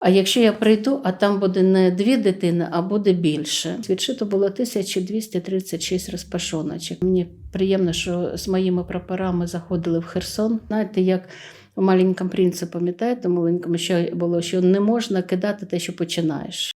А якщо я прийду, а там буде не дві дитини, а буде більше. Відшито було 1236 розпашоночок. Мені приємно, що з моїми прапорами заходили в Херсон. Знаєте, як у маленькому принципі, пам'ятаєте, маленькому що було, що не можна кидати те, що починаєш.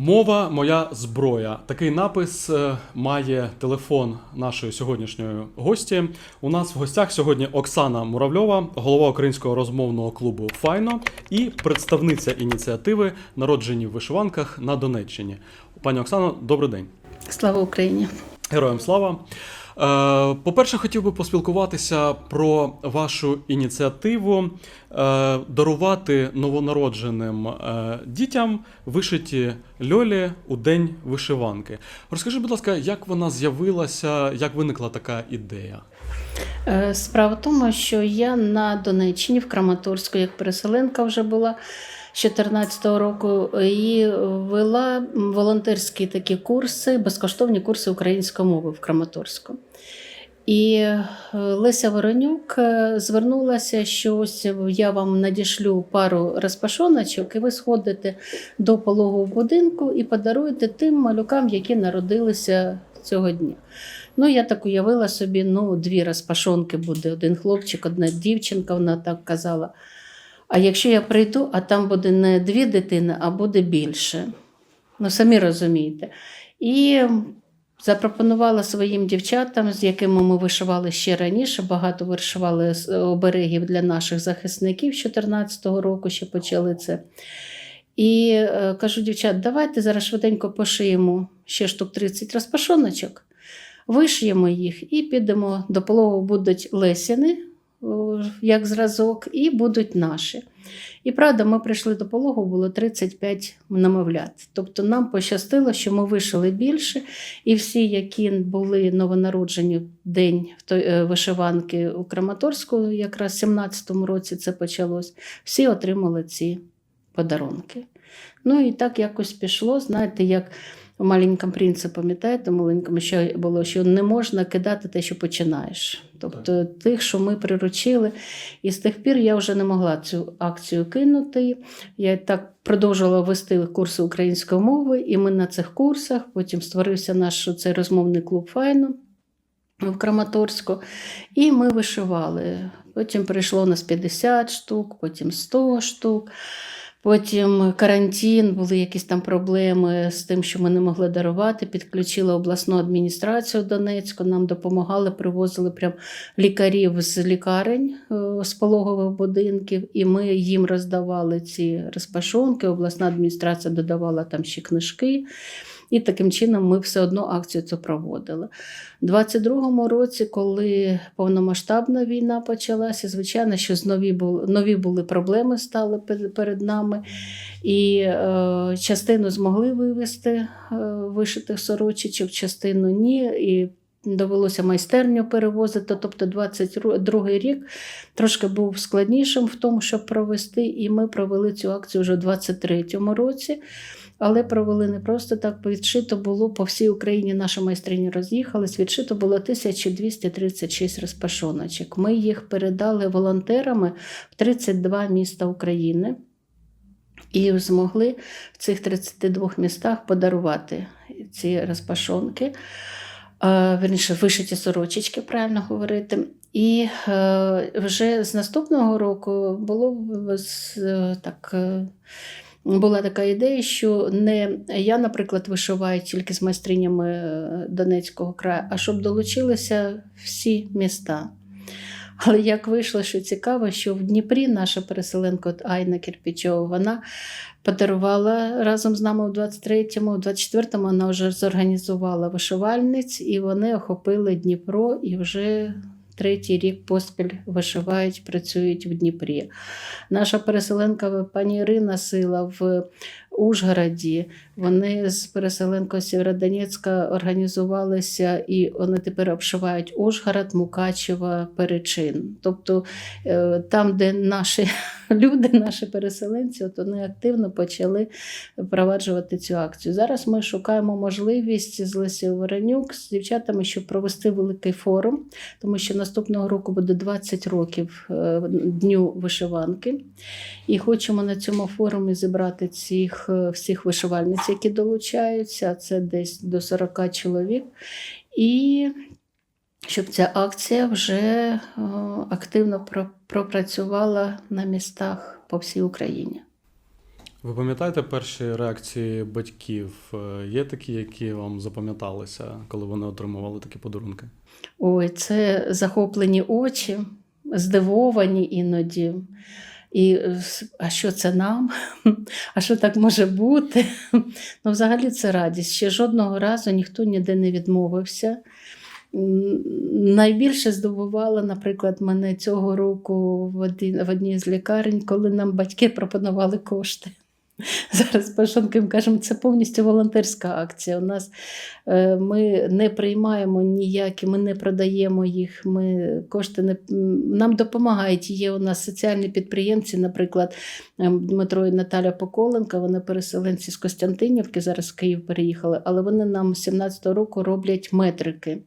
Мова моя зброя. Такий напис е, має телефон нашої сьогоднішньої гості. У нас в гостях сьогодні Оксана Муравльова, голова українського розмовного клубу Файно і представниця ініціативи Народжені в вишиванках на Донеччині. Пані Оксано, добрий день. Слава Україні! Героям слава. Е, По-перше, хотів би поспілкуватися про вашу ініціативу е, дарувати новонародженим е, дітям вишиті льолі у день вишиванки. Розкажи, будь ласка, як вона з'явилася, як виникла така ідея? Справа в тому, що я на Донеччині, в Краматорську, як переселенка вже була 2014 року, і вела волонтерські такі курси, безкоштовні курси української мови в Краматорську. І е, Леся Воронюк е, звернулася, що ось я вам надішлю пару розпашоночок, і ви сходите до пологового будинку і подаруєте тим малюкам, які народилися цього дня. Ну, я так уявила собі, ну, дві розпашонки буде, один хлопчик, одна дівчинка, вона так казала. А якщо я прийду, а там буде не дві дитини, а буде більше. Ну, самі розумієте. І запропонувала своїм дівчатам, з якими ми вишивали ще раніше, багато вишивали оберегів для наших захисників з 2014 року, ще почали це. І е, кажу, дівчат, давайте зараз швиденько пошиємо ще штук 30 розпашоночок, вишиємо їх і підемо до пологу будуть лесіни, як зразок, і будуть наші. І правда, ми прийшли до пологу, було 35 намовлят. Тобто нам пощастило, що ми вишили більше, і всі, які були новонароджені в день е, вишиванки у Краматорську, якраз в 17-му році це почалось, всі отримали ці подарунки. Ну і так якось пішло. Знаєте, як у маленькому принці, пам'ятаєте, маленькому що було, що не можна кидати те, що починаєш. Тобто тих, що ми приручили. І з тих пір я вже не могла цю акцію кинути. Я так продовжувала вести курси української мови, і ми на цих курсах потім створився наш цей розмовний клуб Файно в Краматорську. І ми вишивали. Потім прийшло у нас 50 штук, потім 100 штук. Потім карантин, були якісь там проблеми з тим, що ми не могли дарувати. Підключили обласну адміністрацію Донецьку, нам допомагали, привозили прям лікарів з лікарень е, з пологових будинків, і ми їм роздавали ці розпашонки. Обласна адміністрація додавала там ще книжки. І таким чином ми все одно акцію цю проводили. У 22-му році, коли повномасштабна війна почалася, звичайно, що нові були, нові були проблеми стали перед нами. І е, частину змогли вивезти е, вишитих сорочечок, частину ні. І довелося майстерню перевозити. Тобто 22 рік трошки був складнішим в тому, щоб провести. І ми провели цю акцію вже у 23-му році. Але провели не просто так. Відшито було по всій Україні. Наші майстрині роз'їхались. Відшито було 1236 розпашоночок. Ми їх передали волонтерами в 32 міста України і змогли в цих 32 містах подарувати ці розпашонки. Е, Верніше, вишиті сорочечки, правильно говорити. І е, вже з наступного року було е, так. була така ідея, що не я, наприклад, вишиваю тільки з майстринями Донецького краю, а щоб долучилися всі міста. Але як вийшло, що цікаво, що в Дніпрі наша переселенка Айна Кирпічова, вона подарувала разом з нами у 23-му, у 24-му вона вже зорганізувала вишивальниць, і вони охопили Дніпро і вже третій рік поспіль вишивають, працюють в Дніпрі. Наша переселенка пані Ірина Сила в Ужгороді. Вони з переселенкою Сєвєродонецька організувалися і вони тепер обшивають Ужгород, Мукачево, Перечин. Тобто е, там, де наші люди, наші переселенці, от вони активно почали впроваджувати цю акцію. Зараз ми шукаємо можливість з Лесією Воронюк, з дівчатами, щоб провести великий форум, тому що наступного року буде 20 років е, Дню вишиванки. І хочемо на цьому форумі зібрати цих е, всіх вишивальниць, які долучаються. Це десь до 40 чоловік. І щоб ця акція вже е, активно пропрацювала на містах по всій Україні. Ви пам'ятаєте перші реакції батьків? Е, Є такі, які вам запам'яталися, коли вони отримували такі подарунки? Ой, це захоплені очі, здивовані іноді. І е, а що це нам? А що так може бути? Ну, взагалі це радість. Ще жодного разу ніхто ніде не відмовився. Найбільше здивувало, наприклад, мене цього року в одній, в одній з лікарень, коли нам батьки пропонували кошти. Зараз пашонким кажемо, це повністю волонтерська акція. У нас е, ми не приймаємо ніякі, ми не продаємо їх. Ми кошти не нам допомагають. Є у нас соціальні підприємці, наприклад, ем, Дмитро і Наталя Поколенко, вони переселенці з Костянтинівки, зараз в Київ переїхали, але вони нам з 17-го року роблять метрики.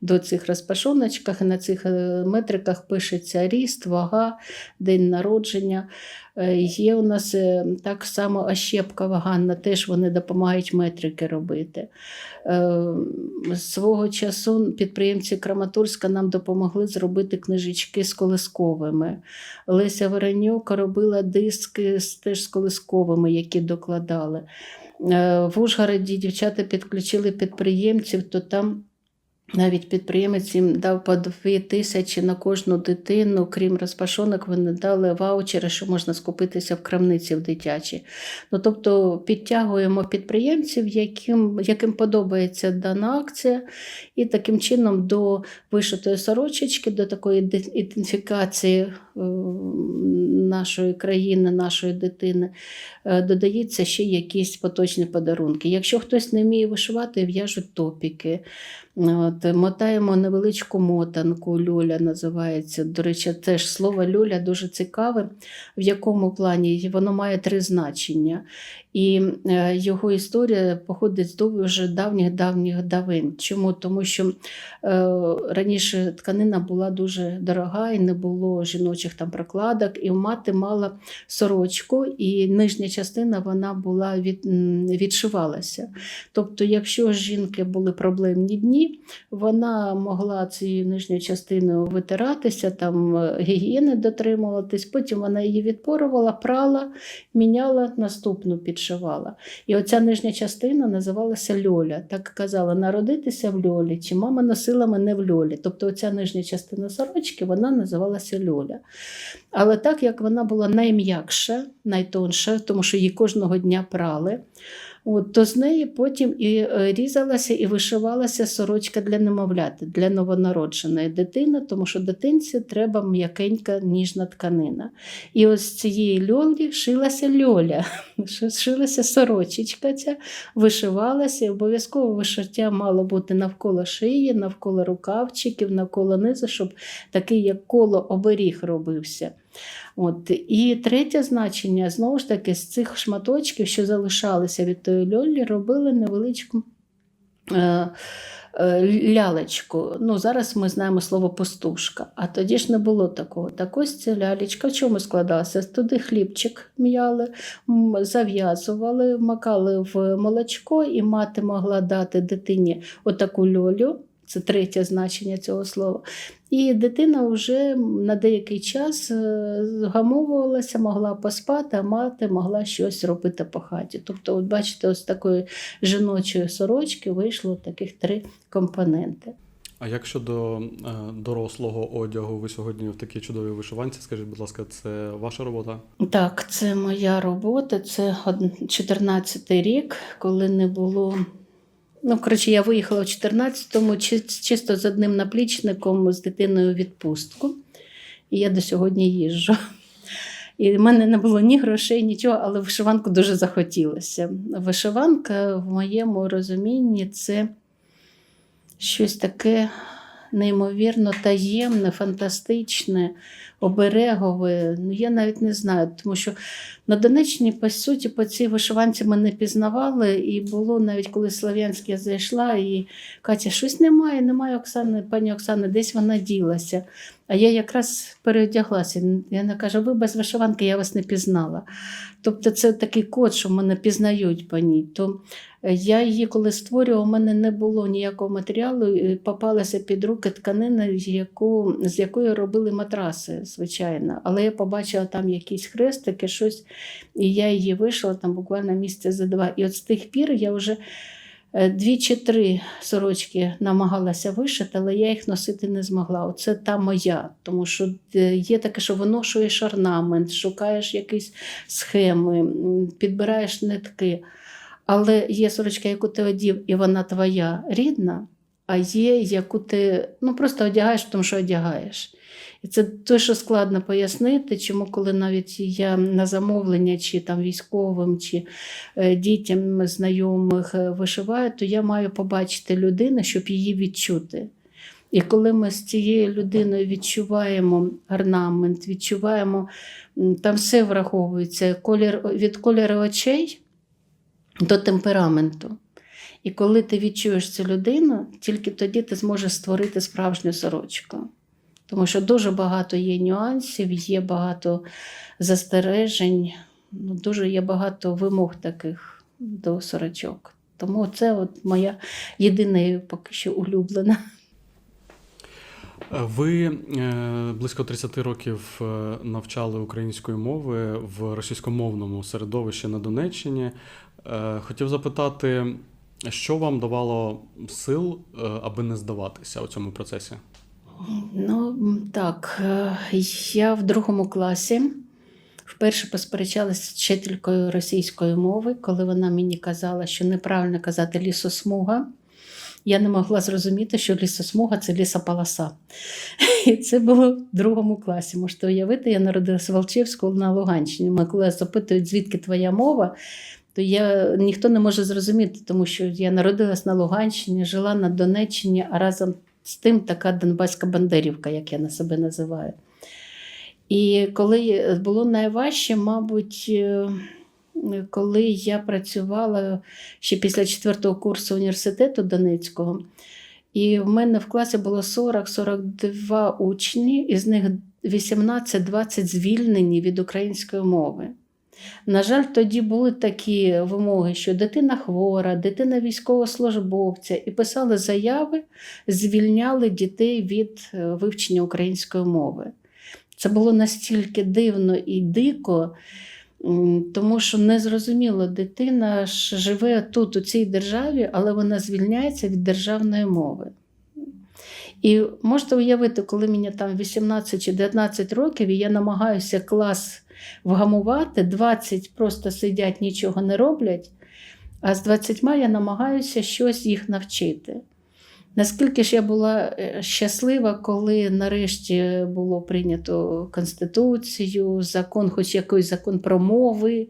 До цих розпашоночках, на цих е, метриках пишеться ріст, вага, день народження. Е, Є у нас е, так само Ощепкова Ганна, теж вони допомагають метрики робити. Свого часу підприємці Краматорська нам допомогли зробити книжечки з колисковими. Леся Воронюк робила диски теж з колисковими, які докладали. В Ужгороді дівчата підключили підприємців, то там навіть підприємець їм дав по дві тисячі на кожну дитину, крім розпашонок, вони дали ваучери, що можна скупитися в крамниці в дитячі. Ну, тобто підтягуємо підприємців, яким, яким подобається дана акція, і таким чином до вишитої сорочечки, до такої ідентифікації нашої країни, нашої дитини, е, додається ще якісь поточні подарунки. Якщо хтось не вміє вишивати, в'яжуть топіки. От, мотаємо невеличку мотанку, люля називається. До речі, теж слово люля дуже цікаве, в якому плані воно має три значення. І е, його історія походить з дуже давніх-давніх давин. Чому? Тому що е, раніше тканина була дуже дорога і не було жіночих там прокладок, і мати мала сорочку, і нижня частина вона була від, відшивалася. Тобто, якщо жінки були проблемні дні, вона могла цією нижньою частиною витиратися, там е, гігієни дотримуватись, потім вона її відпорувала, прала, міняла, наступну підшивала. І оця нижня частина називалася льоля. Так казала, народитися в льолі, чи мама носила мене в льолі. Тобто оця нижня частина сорочки вона називалася льоля. Але так як вона була найм'якша, найтонша, тому що її кожного дня прали, От, то з неї потім і е, різалася і вишивалася сорочка для немовляти, для новонародженої дитини, тому що дитинці треба м'якенька ніжна тканина. І ось з цієї льолі шилася льоля, шилася сорочечка ця, вишивалася, і обов'язково вишиття мало бути навколо шиї, навколо рукавчиків, навколо низу, щоб такий як коло оберіг робився. От. І третє значення, знову ж таки, з цих шматочків, що залишалися від тої льолі, робили невеличку е, е, лялечку. Ну, зараз ми знаємо слово пастушка, а тоді ж не було такого. Так ось ця лялечка в чому складалася? Туди хлібчик м'яли, зав'язували, макали в молочко, і мати могла дати дитині отаку льолю. Це третє значення цього слова. І дитина вже на деякий час е, згамовувалася, могла поспати, а мати могла щось робити по хаті. Тобто, от бачите, ось такої жіночої сорочки вийшло таких три компоненти. А як щодо е, дорослого одягу, ви сьогодні в такій чудовій вишиванці, скажіть, будь ласка, це ваша робота? Так, це моя робота, це 14-й рік, коли не було. Ну, коротше, я виїхала в 14-му чисто з одним наплічником з дитиною відпустку. І я до сьогодні їжджу. І в мене не було ні грошей, нічого, але вишиванку дуже захотілося. Вишиванка в моєму розумінні це щось таке неймовірно таємне, фантастичне, оберегове. Ну, я навіть не знаю, тому що на Донеччині, по суті, по цій вишиванці мене пізнавали, і було навіть коли Слов'янськ я зайшла, і Катя, щось немає, немає Оксани, пані Оксани, десь вона ділася. А я якраз переодяглася. І Вона каже: ви без вишиванки я вас не пізнала. Тобто це такий код, що мене пізнають по ній. То е, я її, коли створювала, у мене не було ніякого матеріалу, попалася під руки тканина, яку, з якої робили матраси, звичайно. Але я побачила там якісь хрестики, щось, і я її вийшла там буквально місяця за два. І от з тих пір я вже. е, Дві чи три сорочки намагалася вишити, але я їх носити не змогла. Оце та моя. Тому що е, є таке, що виношуєш орнамент, шукаєш якісь схеми, підбираєш нитки. Але є сорочка, яку ти одів, і вона твоя рідна, а є, яку ти ну, просто одягаєш, тому що одягаєш. І це що складно пояснити, чому, коли навіть я на замовлення, чи там військовим, чи е, дітям знайомих е, вишиваю, то я маю побачити людину, щоб її відчути. І коли ми з цією людиною відчуваємо орнамент, відчуваємо, там все враховується колір, від кольору очей до темпераменту. І коли ти відчуєш цю людину, тільки тоді ти зможеш створити справжню сорочку. Тому що дуже багато є нюансів, є багато застережень, ну, дуже є багато вимог таких до сорочок. Тому це от моя єдина поки що улюблена. Ви е, близько 30 років е, навчали української мови в російськомовному середовищі на Донеччині. Е, Хотів запитати, що вам давало сил, аби не здаватися у цьому процесі? Ну так, е, я в другому класі вперше посперечалася з вчителькою російської мови, коли вона мені казала, що неправильно казати лісосмуга. Я не могла зрозуміти, що лісосмуга це лісополоса. І це було в другому класі. Можете уявити, я народилася в Волчівську на Луганщині. Ми коли запитують, звідки твоя мова, то я, ніхто не може зрозуміти, тому що я народилась на Луганщині, жила на Донеччині, а разом з тим така Донбаська Бандерівка, як я на себе називаю. І коли було найважче, мабуть, е, коли я працювала ще після четвертого курсу університету Донецького, і в мене в класі було 40-42 учні, із них 18-20 звільнені від української мови. На жаль, тоді були такі вимоги, що дитина хвора, дитина військовослужбовця, і писали заяви, звільняли дітей від е, вивчення української мови. Це було настільки дивно і дико, тому що незрозуміло, дитина ж живе тут, у цій державі, але вона звільняється від державної мови. І можете уявити, коли мені там 18 чи 19 років, і я намагаюся клас вгамувати, 20 просто сидять, нічого не роблять, а з 20 я намагаюся щось їх навчити. Наскільки ж я була е, щаслива, коли нарешті було прийнято Конституцію, закон, хоч якийсь закон про мови,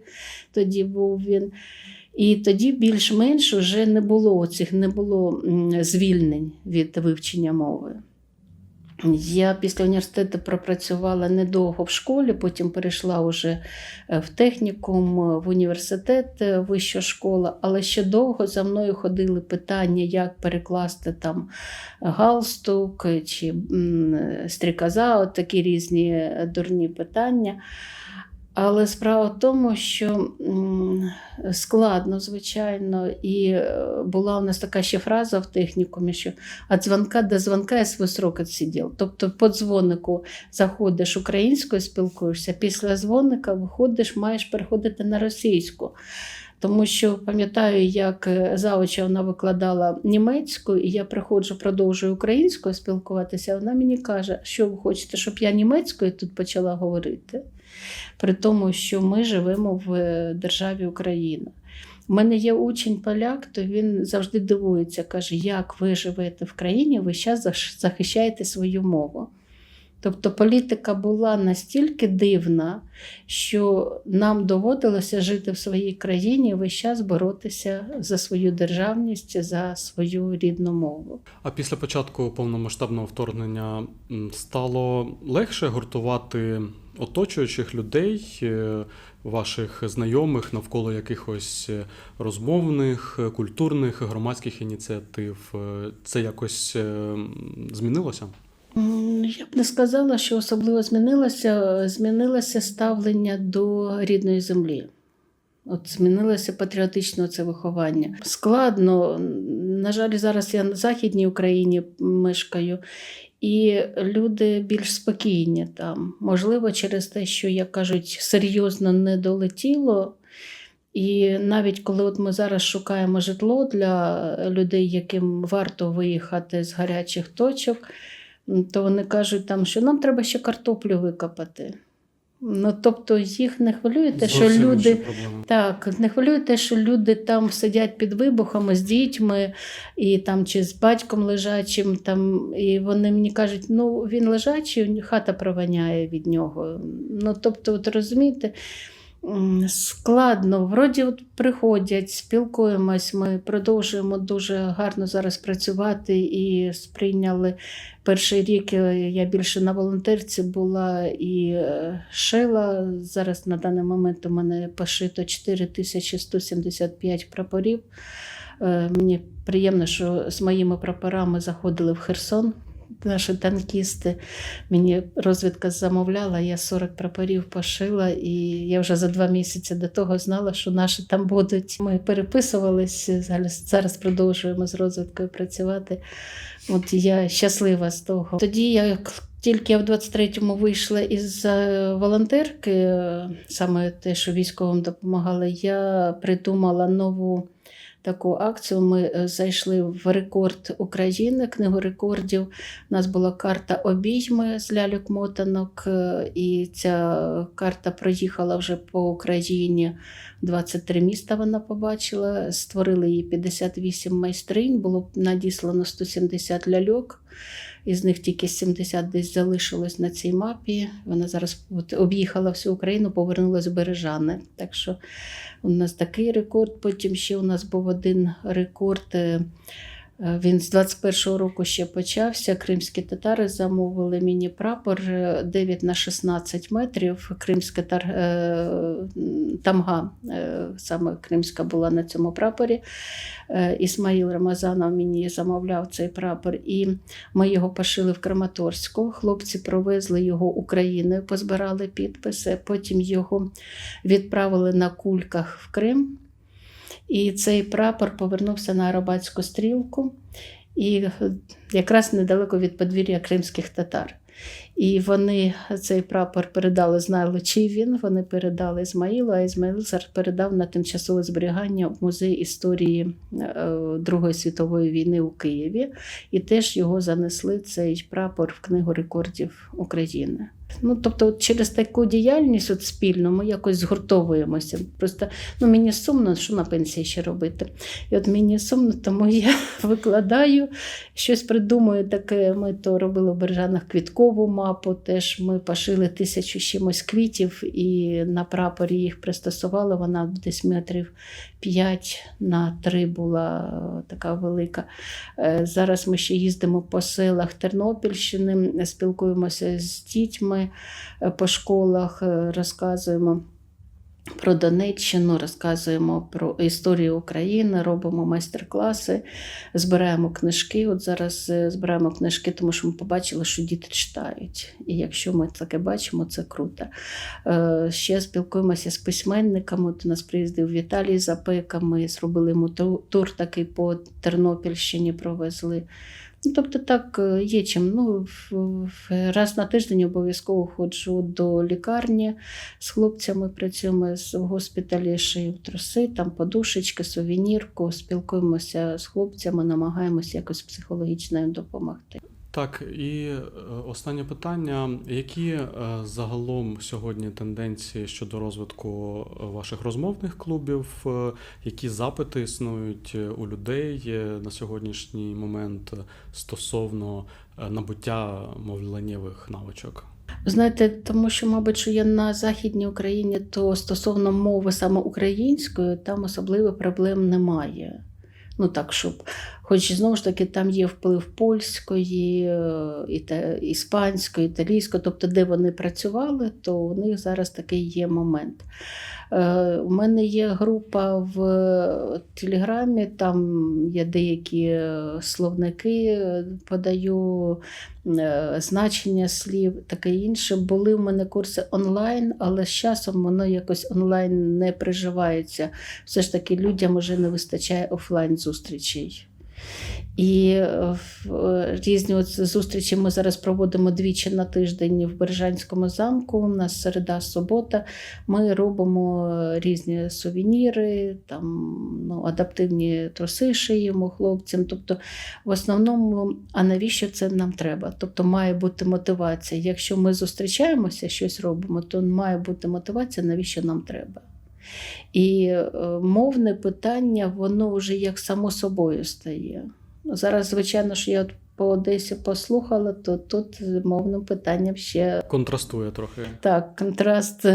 тоді був він. І тоді більш-менш вже не було цих, не було звільнень від вивчення мови. Я після університету пропрацювала недовго в школі, потім перейшла вже е, в технікум, е, в університет, е, вища школа, але ще довго за мною ходили питання, як перекласти там галстук чи м, стрікоза, от такі різні дурні питання. Але справа в тому, що складно, звичайно, і е, була у нас така ще фраза в технікумі, що від дзвонка до дзвонка я свій срок відсидів. Тобто по дзвонику заходиш українською, спілкуєшся, після дзвоника виходиш, маєш переходити на російську. Тому що пам'ятаю, як е, заоча вона викладала німецьку, і я приходжу, продовжую українською спілкуватися. Вона мені каже, що ви хочете, щоб я німецькою тут почала говорити, при тому, що ми живемо в е, державі Україна. У мене є учень поляк, то він завжди дивується, каже, як ви живете в країні, ви зараз захищаєте свою мову. Тобто політика була настільки дивна, що нам доводилося жити в своїй країні весь час боротися за свою державність, за свою рідну мову. А після початку повномасштабного вторгнення стало легше гуртувати оточуючих людей, е, ваших знайомих навколо якихось е, розмовних, е, культурних, громадських ініціатив. Це якось змінилося? Я б не сказала, що особливо змінилося. Змінилося ставлення до рідної землі. От змінилося патріотичне це виховання. Складно. На жаль, зараз я на Західній Україні мешкаю, і люди більш спокійні там. Можливо, через те, що, як кажуть, серйозно не долетіло. І навіть коли от ми зараз шукаємо житло для людей, яким варто виїхати з гарячих точок, то вони кажуть, там, що нам треба ще картоплю викопати. Ну, тобто їх не хвилює те, що люди. Так, не хвилює те, що люди там сидять під вибухами з дітьми і там чи з батьком лежачим, там, і вони мені кажуть, ну він лежачий, хата провоняє від нього. Ну, тобто, от розумієте, складно. Вроді от приходять, спілкуємось, ми продовжуємо дуже гарно зараз працювати і сприйняли перший рік. е, Я більше на волонтерці була і е, шила. Зараз на даний момент у мене пошито 4175 прапорів. Е, Мені приємно, що з моїми прапорами заходили в Херсон. Наші танкісти. Мені розвідка замовляла, я 40 прапорів пошила, і я вже за два місяці до того знала, що наші там будуть. Ми переписувалися, зараз, продовжуємо з розвідкою працювати. От я щаслива з того. Тоді я тільки я в 23-му вийшла із е, волонтерки, саме те, що військовим допомагали, я придумала нову таку акцію. Ми е, зайшли в рекорд України, книгу рекордів. У нас була карта обійми з ляльок мотанок, е, і ця карта проїхала вже по Україні. 23 міста вона побачила. Створили її 58 майстринь, було надіслано 170 ляльок. Із них тільки 70 десь залишилось на цій мапі. Вона зараз об'їхала всю Україну, повернулася в Бережани. Так що у нас такий рекорд. Потім ще у нас був один рекорд. Е, е, Він з 21-го року ще почався. Кримські татари замовили міні-прапор е, 9 на 16 метрів. Кримська тар... е, тамга, е, саме кримська була на цьому прапорі. Е, Ісмаїл Рамазанов мені замовляв цей прапор, і ми його пошили в Краматорську. Хлопці провезли його Україною, позбирали підписи. Потім його відправили на кульках в Крим. І цей прапор повернувся на Арабатську стрілку, і якраз недалеко від подвір'я кримських татар. І вони цей прапор передали, знали, чий він. Вони передали Ізмаїлу, а Ізмаїл зараз передав на тимчасове зберігання в музей історії е, Другої світової війни у Києві. І теж його занесли цей прапор в книгу рекордів України. Ну, тобто, от через таку діяльність от спільну ми якось згуртовуємося. Просто ну, мені сумно, що на пенсії ще робити. І от мені сумно, тому я викладаю, щось придумую таке. Ми то робили в Бережанах квіткову мапу, теж ми пошили тисячу чимось квітів і на прапорі їх пристосували. Вона десь метрів 5 на 3 була е, така велика. Е, Зараз ми ще їздимо по селах Тернопільщини, спілкуємося з дітьми е, по школах, розказуємо. Про Донеччину розказуємо про історію України, робимо майстер-класи, збираємо книжки. От зараз е, збираємо книжки, тому що ми побачили, що діти читають. І якщо ми таке бачимо, це круто. Е, Ще спілкуємося з письменниками. От у нас приїздив Віталій Запека, ми зробили йому тур такий по Тернопільщині, провезли. Ну, тобто так е, є чим. Ну, раз на тиждень обов'язково ходжу до лікарні з хлопцями, працюємо в госпіталі, шию труси, там подушечки, сувенірку, спілкуємося з хлопцями, намагаємося якось психологічно їм допомогти. Так, і е, останнє питання: які е, загалом сьогодні тенденції щодо розвитку е, ваших розмовних клубів? Які запити існують у людей на сьогоднішній момент стосовно набуття мовленнєвих навичок? Знаєте, тому що, мабуть, що я на Західній Україні, то стосовно мови саме української, там особливо проблем немає. Ну так, щоб, хоч знову ж таки, там є вплив польської, е, іта, іспанської, італійської, тобто, де вони працювали, то у них зараз такий є момент. Е, у мене є група в Телеграмі, там є деякі е, словники, е, подаю е, значення слів, таке інше. Були в мене курси онлайн, але з часом воно якось онлайн не приживається. Все ж таки людям вже не вистачає офлайн зустрічей. І е, в- е, різні от зустрічі ми зараз проводимо двічі на тиждень в Бережанському замку. У нас середа, субота. Ми робимо е, різні сувеніри, там ну, адаптивні труси шиємо хлопцям. Тобто, в основному, а навіщо це нам треба? Тобто має бути мотивація. Якщо ми зустрічаємося, щось робимо, то має бути мотивація, навіщо нам треба. І е, мовне питання, воно вже як само собою стає. Зараз, звичайно, що я от по Одесі послухала, то тут мовним питанням ще Контрастує трохи. так, контраст,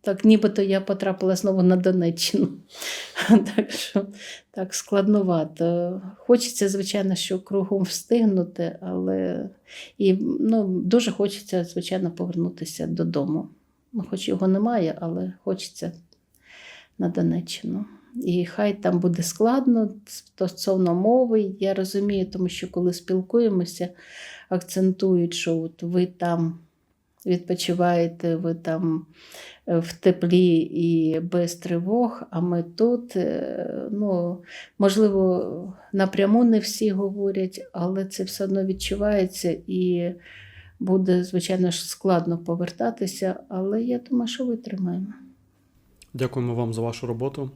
так нібито я потрапила знову на Донеччину. Так що так складновато. Хочеться, звичайно, що кругом встигнути, але і, ну, дуже хочеться, звичайно, повернутися додому. Ну, хоч його немає, але хочеться на Донеччину. І хай там буде складно стосовно мови. Я розумію, тому що коли спілкуємося, акцентують, що от ви там відпочиваєте, ви там е, в теплі і без тривог, а ми тут, е, ну, можливо, напряму не всі говорять, але це все одно відчувається і буде, звичайно складно повертатися, але я думаю, що витримаємо. Дякуємо вам за вашу роботу.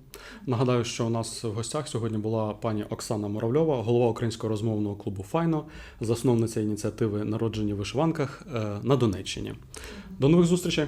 Нагадаю, що у нас в гостях сьогодні була пані Оксана Муравльова, голова українського розмовного клубу Файно, засновниця ініціативи Народжені в вишиванках е, на Донеччині. До нових зустрічей!